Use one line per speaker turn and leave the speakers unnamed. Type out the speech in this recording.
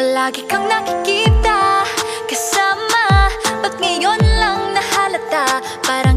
Palagi kang nakikita. Kasama Ba't ngayon lang nahalata? Para